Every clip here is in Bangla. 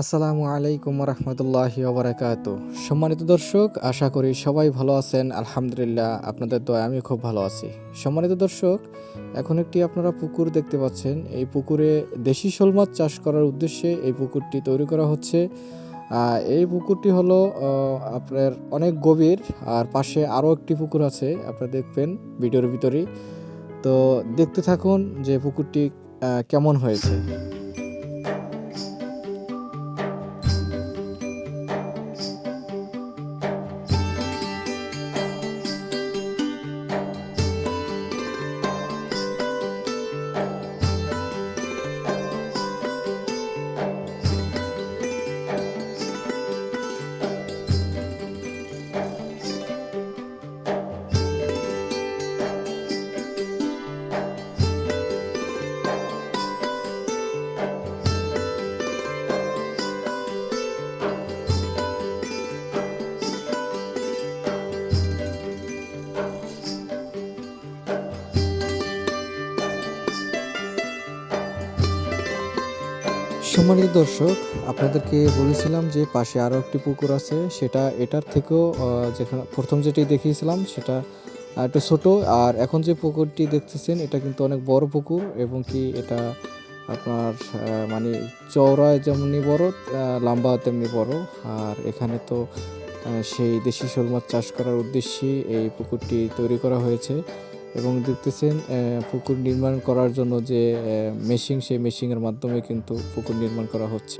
আসসালামু আলাইকুম রহমতুল্লাহি ওবরাকাত। সম্মানিত দর্শক, আশা করি সবাই ভালো আছেন। আলহামদুলিল্লাহ, আপনাদের দয়া আমি খুব ভালো আছি। সম্মানিত দর্শক, এখন একটি আপনারা পুকুর দেখতে পাচ্ছেন। এই পুকুরে দেশি শোল মাছ চাষ করার উদ্দেশ্যে এই পুকুরটি তৈরি করা হচ্ছে। এই পুকুরটি হলো আপনার অনেক গভীর, আর পাশে আরও একটি পুকুর আছে, আপনারা দেখবেন ভিডিওর ভিতরেই। তো দেখতে থাকুন যে পুকুরটি কেমন হয়েছে। সম্মানিত দর্শক, আপনাদেরকে বলেছিলাম যে পাশে আরও একটি পুকুর আছে, সেটা এটার থেকেও যেখানে প্রথম যেটি দেখিয়েছিলাম সেটা একটু ছোট। আর এখন যে পুকুরটি দেখতেছেন, এটা কিন্তু অনেক বড় পুকুর এবং কি এটা আপনার মানে চওড়ায় যেমনি বড় লম্বা তেমনি বড়। আর এখানে তো সেই দেশি শোল মাছ চাষ করার উদ্দেশ্যে এই পুকুরটি তৈরি করা হয়েছে। এবং দেখতেছেন পুকুর নির্মাণ করার জন্য যে মেশিন সেই মেশিনের মাধ্যমে কিন্তু পুকুর নির্মাণ করা হচ্ছে।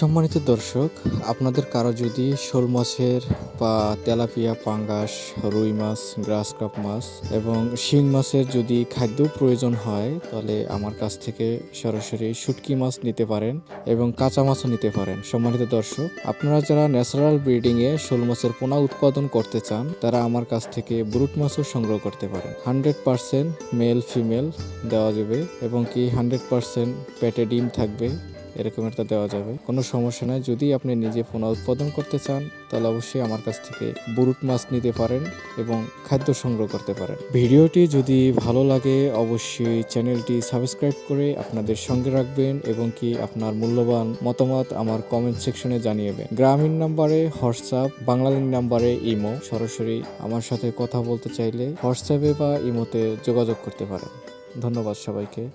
সম্মানিত দর্শক, আপনাদের কারও যদি শোল মাছের বা তেলাপিয়া, পাঙ্গাস, রুই মাছ, গ্রাস কাপ মাছ এবং শিং মাছের যদি খাদ্য প্রয়োজন হয়, তাহলে আমার কাছ থেকে সরাসরি শুটকি মাছ নিতে পারেন এবং কাঁচা মাছও নিতে পারেন। সম্মানিত দর্শক, আপনারা যারা ন্যাচারাল ব্রিডিংয়ে শোল মাছের পোনা উৎপাদন করতে চান, তারা আমার কাছ থেকে ব্রুট মাছও সংগ্রহ করতে পারেন। হান্ড্রেড পার্সেন্ট মেল ফিমেল দেওয়া যাবে এবং কি হান্ড্রেড পার্সেন্ট পেটে ডিম থাকবে এরকম একটা দেওয়া যাবে। কোনো সমস্যা নাই। যদি আপনি নিজে পোনা উৎপাদন করতে চান, তাহলে অবশ্যই আমার কাছ থেকে বুরুট মাছ নিতে পারেন এবং খাদ্য সংগ্রহ করতে পারেন। ভিডিওটি যদি ভালো লাগে, অবশ্যই চ্যানেলটি সাবস্ক্রাইব করে আপনাদের সঙ্গে রাখবেন এবং কি আপনার মূল্যবান মতামত আমার কমেন্ট সেকশনে জানিয়েবেন। গ্রামীণ নাম্বারে হোয়াটসঅ্যাপ বাংলালিন নাম্বারে ইমো। সরাসরি আমার সাথে কথা বলতে চাইলে হোয়াটসঅ্যাপে বা ইমোতে যোগাযোগ করতে পারেন। ধন্যবাদ সবাইকে।